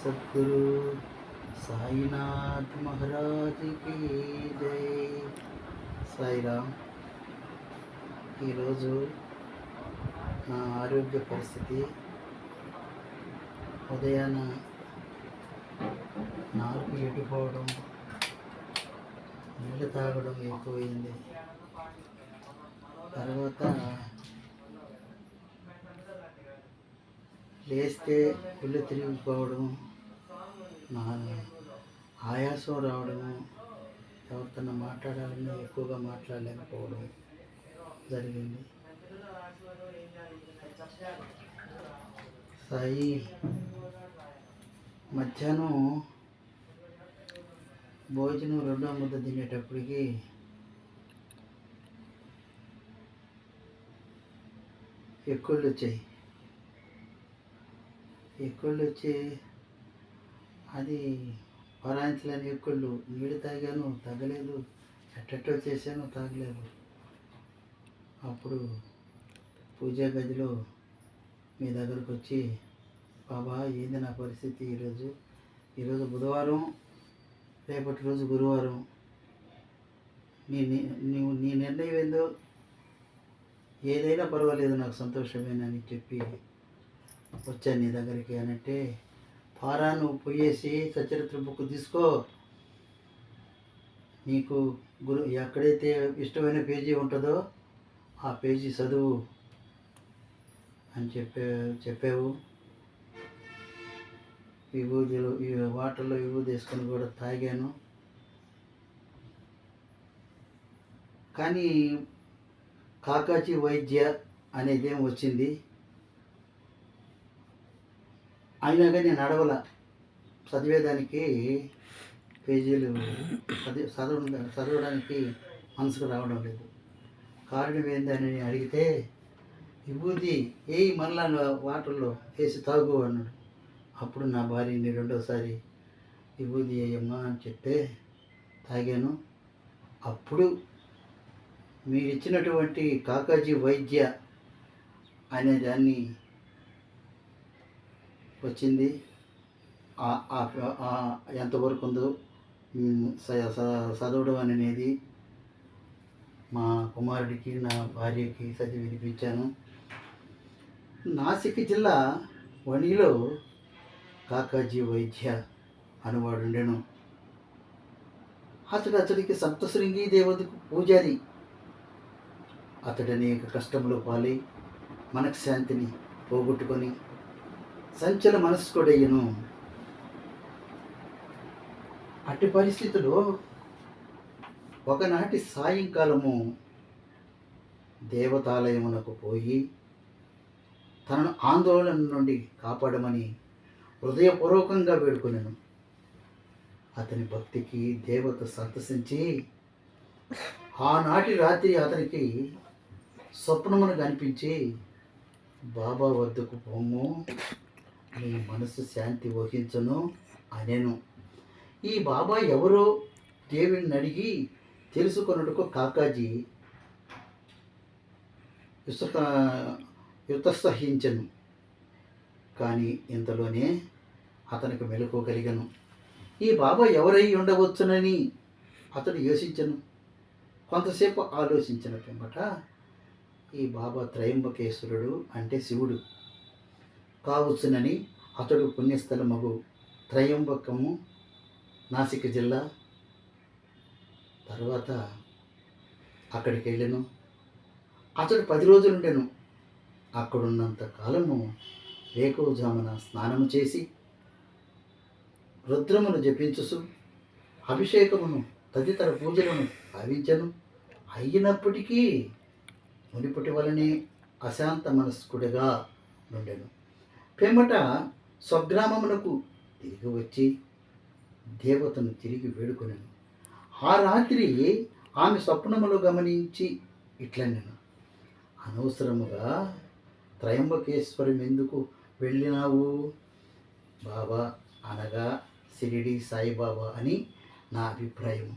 సద్గురు సాయినాథ్ మహారాజ్కి జై సాయిరామ్ ఈరోజు నా ఆరోగ్య పరిస్థితి ఉదయాన నాలుగు ఎడిపోవడం నీళ్ళు తాగడం ఎక్కువైంది. తర్వాత లేస్తే ఒళ్ళు తిరిగిపోవడం నా ఆయాసం రావడము ఎవరితో మాట్లాడాలని ఎక్కువగా మాట్లాడలేకపోవడం జరిగింది. సాయి మధ్యాహ్నం భోజనం రెండో ముద్ద తినేటప్పటికి ఎక్కుళ్ళు వచ్చాయి. ఎక్కుళ్ళు వచ్చి అది పరాయించలేని ఎక్కుళ్ళు. నీళ్ళు తాగాను తగ్గలేదు. ఎట్టట్టో చేశాను తాగలేదు. అప్పుడు పూజా గదిలో మీ దగ్గరకు వచ్చి బాబా ఏంది నా పరిస్థితి ఈరోజు? ఈరోజు బుధవారం రేపటి రోజు గురువారం. నీ నీ- నీవు నీ నిర్ణయం ఏందో? ఏదైనా పర్వాలేదు నాకు సంతోషమేనని చెప్పి వచ్చాను నీ దగ్గరికి అని అంటే పారా నువ్వు పోయేసి సచరిత్ర బుక్ తీసుకో. నీకు గురు ఎక్కడైతే ఇష్టమైన పేజీ ఉంటుందో ఆ పేజీ చదువు. అని చెప్పే చెప్పావు. విభూతిలో ఈ వాటర్లో విభూతి వేసుకొని కూడా తాగాను. కానీ కాకాచి వైద్య అనేదేం వచ్చింది? అయినా కానీ నేను అడగల చదివేదానికి పేజీలు చదివి చదవ చదవడానికి మనసుకు రావడం లేదు. కారణం ఏందని అడిగితే విభూతి ఏయి మళ్ళా వాటర్లో వేసి తాగు అన్నాడు. అప్పుడు నా భార్యని రెండోసారి విభూతి అయ్యమ్మా అని చెప్తే తాగాను. అప్పుడు మీరు ఇచ్చినటువంటి కాకాజీ వైద్య అనే దాన్ని వచ్చింది. ఎంతవరకు ఉందో స- చదవడం అనేది మా కుమారుడికి నా భార్యకి చదివి వినిపించాను. నాసిక్ జిల్లా వణిలో కాకాజీ వైద్య అనువాడు ఉండెను. అతడు అతడికి సప్తశృంగి దేవతకు పూజారి. అతడు అనేక కష్టంలో పాలై మనకు శాంతిని పోగొట్టుకొని సంచల మనస్కుడయ్యను. అట్టి పరిస్థితిలో ఒకనాటి సాయంకాలము దేవతాలయమునకు పోయి తనను ఆందోళన నుండి కాపాడమని హృదయపూర్వకంగా వేడుకున్నాను అతని భక్తికి దేవత సంతసించి ఆనాటి రాత్రి అతనికి స్వప్నమును కనిపించి బాబా వద్దకు పోము. నీ మనసు శాంతి వహించను అనెను. ఈ బాబా ఎవరో దేవుడిని అడిగి తెలుసుకొనుటకు కాకాజీ ఇసుక యుతసహించను కానీ ఇంతలోనే అతనికి మెలకు కలిగను. ఈ బాబా ఎవరై ఉండవచ్చునని అతడు యోచించను. కొంతసేపు ఆలోచించిన పిమ్మట ఈ బాబా త్రయంబకేశ్వరుడు అంటే శివుడు. కావచ్చునని అతడు పుణ్యస్థలమగు త్రయంబకము నాసిక్ జిల్లా. తర్వాత అక్కడికి వెళ్ళాను అతడు పది రోజులు ఉండెను అక్కడున్నంత కాలము వేకువజామున స్నానము చేసి రుద్రమును జపించుసు అభిషేకమును తదితర పూజలను భావించను అయినప్పటికీ మునిపటి వలనే అశాంత మనస్కుడిగా నుండెను. పిమ్మట స్వగ్రామమునకు తిరిగి వచ్చి దేవతను తిరిగి వేడుకొని ఆ రాత్రి ఆమె స్వప్నములు గమనించి ఇట్లనెను. అనవసరముగా త్రయంబకేశ్వరం ఎందుకు వెళ్ళినావు? బాబా అనగా షిరిడి సాయిబాబా అని నా అభిప్రాయం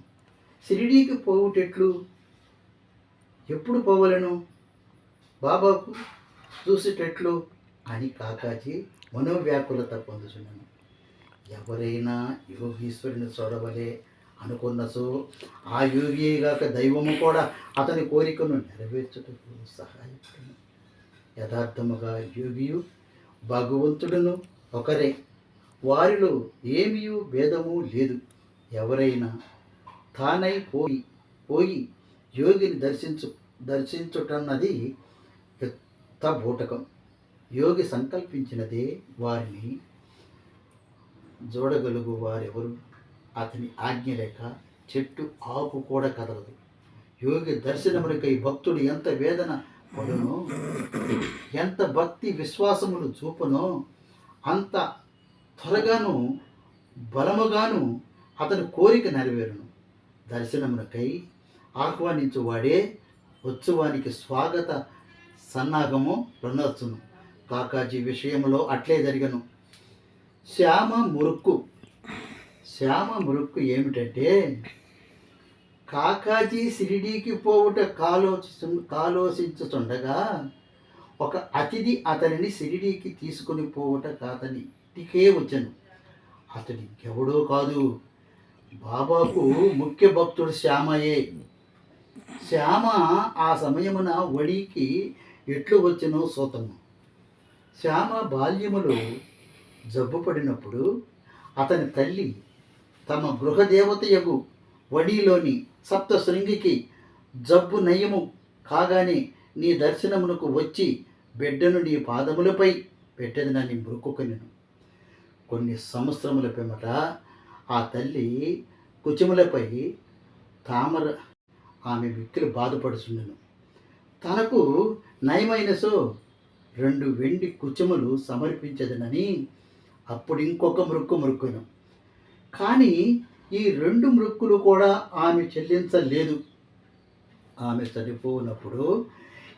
షిరిడీకి పోవుటెట్లు? ఎప్పుడు పోవలను? బాబాకు చూసేటట్లు? అని కాకాజీ మనోవ్యాకులత పొందుచున్నాను. ఎవరైనా యోగీశ్వరుని చూడవలే అనుకున్నసో ఆ యోగిగాక దైవము కూడా అతని కోరికను నెరవేర్చుటకు సహాయపడను. యథార్థముగా యోగియు భగవంతుడును ఒకరే. వారిలో ఏమీ భేదము లేదు. ఎవరైనా తానై పోయి పోయి యోగిని దర్శించు దర్శించుటన్నది యుక్త బూటకం. యోగి సంకల్పించినదే వారిని చూడగలుగు వారెవరు? అతని ఆజ్ఞ లేక చెట్టు ఆకు కూడా కదలదు. యోగి దర్శనములకై భక్తుడు ఎంత వేదన పడునో ఎంత భక్తి విశ్వాసములు చూపునో అంత త్వరగాను బలముగాను అతని కోరిక నెరవేరును. దర్శనమునకై ఆహ్వానించువాడే ఉత్సవానికి స్వాగత సన్నాగము రుణర్చును కాకాజీ విషయంలో అట్లే జరిగను. శ్యామ మురుక్కు. శ్యామ మురుక్కు ఏమిటంటే కాకాజీ సిరిడీకి పోవుట కాలోచి కాలోచించుతుండగా ఒక అతిథి అతనిని సిరిడీకి తీసుకుని పోవుట కాతని ఇంటికే వచ్చాను. అతడి ఎవడో కాదు. బాబాకు ముఖ్య భక్తుడు శ్యామయే. శ్యామ ఆ సమయమున వడికి ఎట్లు వచ్చినో సోతము శ్యామ బాల్యములో జబ్బు పడినప్పుడు అతని తల్లి తమ గృహదేవతయగు వడిలోని సప్త శృంగికి జబ్బు నయము కాగానే నీ దర్శనమునకు వచ్చి బిడ్డను నీ పాదములపై పెట్టేది నన్ను మృక్కుకొనిను కొన్ని సంవత్సరముల పిమ్మట ఆ తల్లి కుచములపై తామర ఆమె వ్యక్తులు బాధపడుచుండెను. తనకు నయమైన సో రెండు వెండి కుచములు సమర్పించదనని అప్పుడు ఇంకొక మృక్కు మృక్కును. కానీ ఈ రెండు మృక్కులు కూడా ఆమె చెల్లించలేదు. ఆమె చనిపోనప్పుడు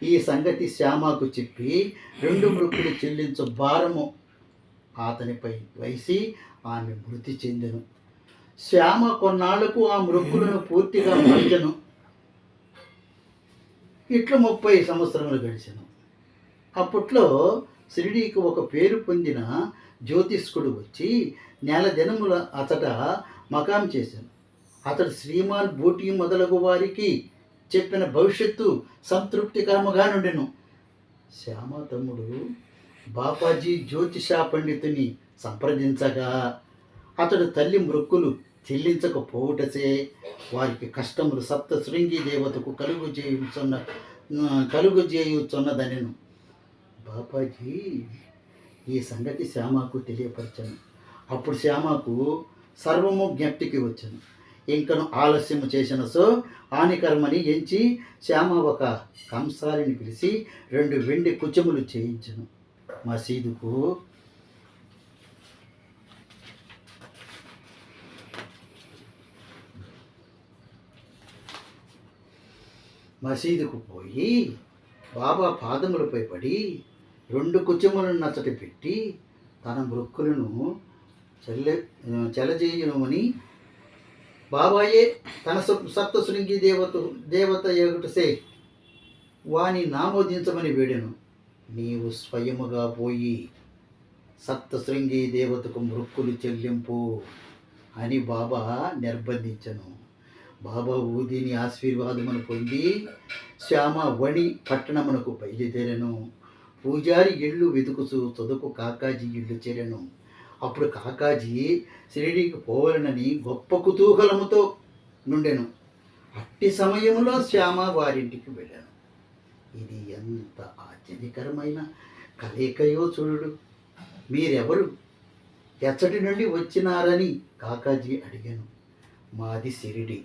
ఈ సంగతి శ్యామకు చెప్పి రెండు మృక్కులు చెల్లించు భారము అతనిపై వేసి ఆమె మృతి చెందెను. శ్యామ కొన్నాళ్ళకు ఆ మృక్కులను పూర్తిగా మరిచను ఇట్లా ముప్పై సంవత్సరములు గడిచను. అప్పట్లో షిరిడీకి ఒక పేరు పొందిన జ్యోతిష్కుడు వచ్చి నెల దినముల అతట మకాం చేశాను అతడు శ్రీమాన్ బూటి మొదలగు వారికి చెప్పిన భవిష్యత్తు సంతృప్తికరముగా నుండెను. శ్యామ తమ్ముడు బాపాజీ జ్యోతిష పండితుని సంప్రదించగా అతడు తల్లి మృక్కులు చెల్లించకపోవుటచే వారికి కష్టములు సప్త శృంగి దేవతకు కలుగు చేయుచున్న కలుగు చేయుచున్నదనెను. పాపాజీ ఈ సంగతి శ్యామకు తెలియపరచను. అప్పుడు శ్యామకు సర్వము జ్ఞప్తికి వచ్చాను. ఇంకను ఆలస్యము చేసిన సో హానికరమని ఎంచి శ్యామ ఒక కంసాలిని పిలిచి రెండు వెండి కుచములు చేయించను. మసీదుకు మసీదుకు పోయి బాబా పాదములపై పడి రెండు కుచములను నచ్చట పెట్టి తన మృక్కులను చెల్లె చెలజేయునమని బాబాయే తన సప్- సప్త శృంగి దేవత దేవత ఎగుటసే వాని నామోదించమని వేడెను. నీవు స్వయముగా పోయి సప్త శృంగి దేవతకు మృక్కులు చెల్లింపు అని బాబా నిర్బంధించను. బాబా ఊదిని ఆశీర్వాదమును పొంది శ్యామ వణి పట్టణమునకు బయలుదేరను. పూజారి ఇళ్ళు వెతుకుచు చదువుకు కాకాజీ ఇల్లు చేరెను. అప్పుడు కాకాజీ షిరిడీకి పోవాలనని గొప్ప కుతూహలముతో నుండెను. అట్టి సమయంలో శ్యామ వారింటికి వెళ్ళాను. ఇది ఎంత ఆశ్చర్యకరమైన కలయికయో చూడు మీరెవరు? ఎచ్చటి నుండి వచ్చినారని కాకాజీ అడిగాను. మాది సిరిడి.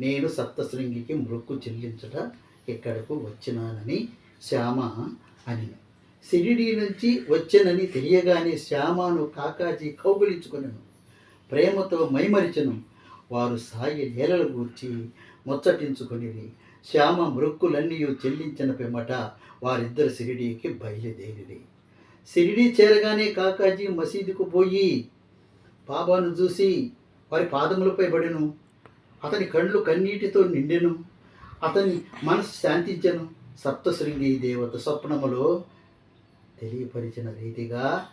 నేను సప్తశృంగికి మృక్కు చెల్లించట ఇక్కడకు వచ్చినానని శ్యామ అని సిరిడి నుంచి వచ్చెనని తెలియగానే శ్యామను కాకాజీ కౌగులించుకొనెను. ప్రేమతో మైమరిచెను. వారు సాయి నేలలు గూర్చి ముచ్చటించుకొనిది శ్యామ మృక్కులన్నీ చెల్లించిన పిమ్మట వారిద్దరు సిరిడీకి బయలుదేరిది సిరిడి చేరగానే కాకాజీ మసీదుకు పోయి బాబాను చూసి వారి పాదములపై పడెను. అతని కళ్ళు కన్నీటితో నిండెను. అతని మనసు శాంతించెను. సప్తశృంగి దేవత స్వప్నములో తెలియపరిచిన రీతిగా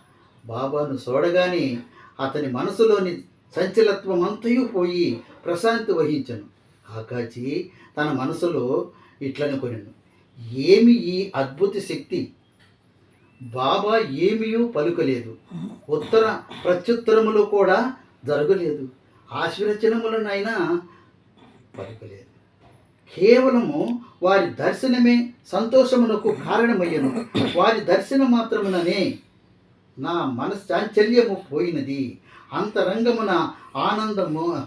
బాబాను చూడగానే అతని మనసులోని సంచలత్వం అంతయు పోయి ప్రశాంతి వహించను. ఆకాచి తన మనసులో ఇట్లనుకొనెను ఏమి ఈ అద్భుత శక్తి? బాబా ఏమీయూ పలుకలేదు. ఉత్తర ప్రత్యుత్తరములు కూడా జరగలేదు. ఆశీర్వచనములనైనా పలుకలేదు. కేవలము వారి దర్శనమే సంతోషమునకు కారణమయ్యను. వారి దర్శనం మాత్రముననే నా మనశ్చాంచల్యము పోయినది. అంతరంగమున ఆనందము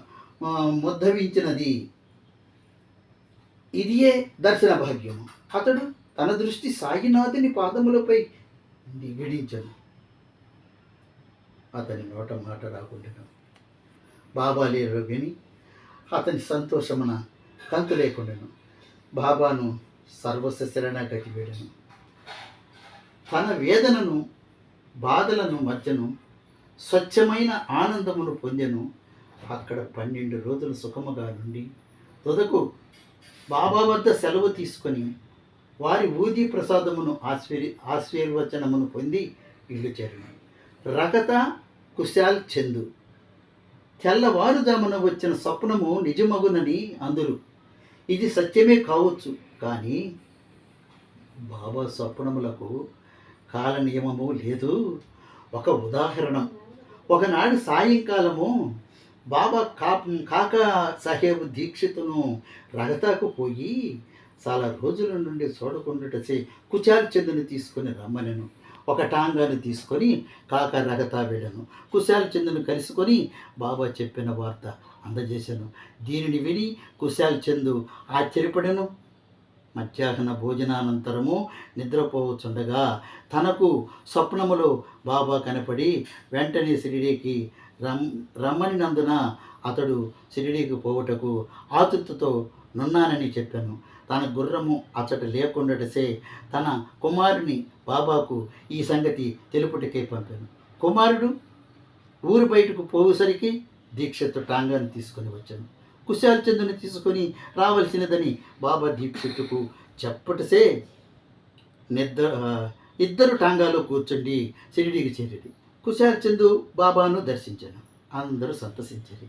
ముద్దవించినది ఇదియే దర్శన భాగ్యము. అతడు తన దృష్టి సాయినాథుని పాదములపై నిగడించను అతని నోట మాట రాకుండా బాబా లేరు అతని సంతోషమున కంతు లేకుండాను. బాబాను సర్వస్వ శరణగతి వేడను తన వేదనను బాధలను మధ్యను స్వచ్ఛమైన ఆనందమును పొందెను. అక్కడ పన్నెండు రోజులు సుఖముగా నుండి తుదకు బాబా వద్ద సెలవు తీసుకొని వారి ఊది ప్రసాదమును ఆశీర్ ఆశీర్వచనమును పొంది ఇల్లు చేరిన. రగత కుశాల్ చందు. తెల్లవారుజామున వచ్చిన స్వప్నము నిజమగునని అందరు. ఇది సత్యమే కావచ్చు. కానీ బాబా స్వప్నములకు కాల నియమము లేదు. ఒక ఉదాహరణ. ఒకనాడు సాయంకాలము బాబా కా కాక సాహేబ్ దీక్షితును రగతాకు పోయి చాలా రోజుల నుండి చూడకుండాటసే కుచారి చెందుని తీసుకొని రమ్మనను. ఒక టాంగాను తీసుకొని కాక రగతా వెళ్ళను. కుశాల చెందును కలుసుకొని బాబా చెప్పిన వార్త అందజేశాను. దీనిని విని కుశాల్ చందు ఆశ్చర్యపడను. మధ్యాహ్న భోజనానంతరము నిద్రపోవచ్చుండగా తనకు స్వప్నములో బాబా కనపడి వెంటనే షిరిడీకి రమ్ రమ్మనినందున అతడు షిరిడీకి పోవుటకు ఆతృతతో నున్నానని చెప్పాను. తన గుర్రము అచ్చట లేకుండాటసే తన కుమారుని బాబాకు ఈ సంగతి తెలుపుటకే పంపాను. కుమారుడు ఊరు బయటకు పోవుసరికి దీక్షతో టాంగాను తీసుకొని వచ్చాను. కుశాల్ తీసుకొని రావలసినదని బాబా దీక్షితుకు చెప్పటసే నిద్ర ఇద్దరు టాంగాలో కూర్చుండి షిరిడీకి చేరిడి కుశాలచందు బాబాను దర్శించాను. అందరూ సంతసించారు.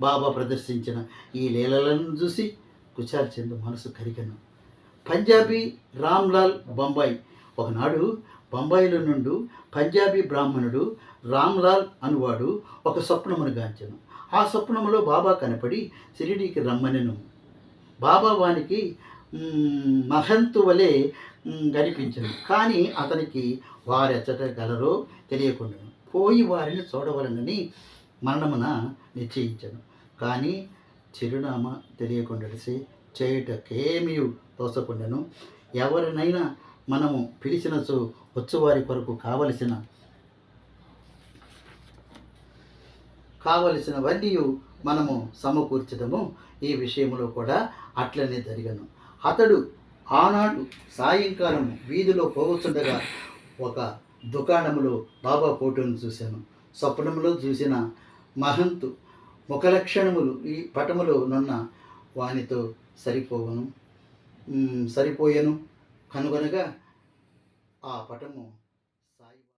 బాబా ప్రదర్శించిన ఈ లీలలను చూసి కుశాలచందు మనసు కరిగను. పంజాబీ రామ్లాల్ బొంబాయి. ఒకనాడు బొంబాయిలో నుండి పంజాబీ బ్రాహ్మణుడు రామ్లాల్ అనువాడు ఒక స్వప్నమును గాంచెను. ఆ స్వప్నములో బాబా కనపడి షిరిడీకి రమ్మనెను. బాబా వానికి మహంతువలే మహంతు వలె కనిపించను. కానీ అతనికి వారెచ్చట గలరో తెలియకుండాను. పోయి వారిని చూడవలనని మరణమున నిశ్చయించను. కానీ చిరునామా తెలియకుండా చేయుటకేమీ తోసకుండాను ఎవరినైనా మనము పిలిచినచో వచ్చువారి కొరకు కావలసిన కావలసినవన్నీ మనము సమకూర్చడము ఈ విషయంలో కూడా అట్లనే జరిగను. అతడు ఆనాడు సాయంకాలం వీధిలో పోవచ్చుండగా ఒక దుకాణములో బాబా ఫోటోను చూశాను. స్వప్నములో చూసిన మహంతు ముఖలక్షణములు ఈ పటములో నున్న వానితో సరిపోవను మ్, సరిపోయెను. కనుగొనగా ఆ పటము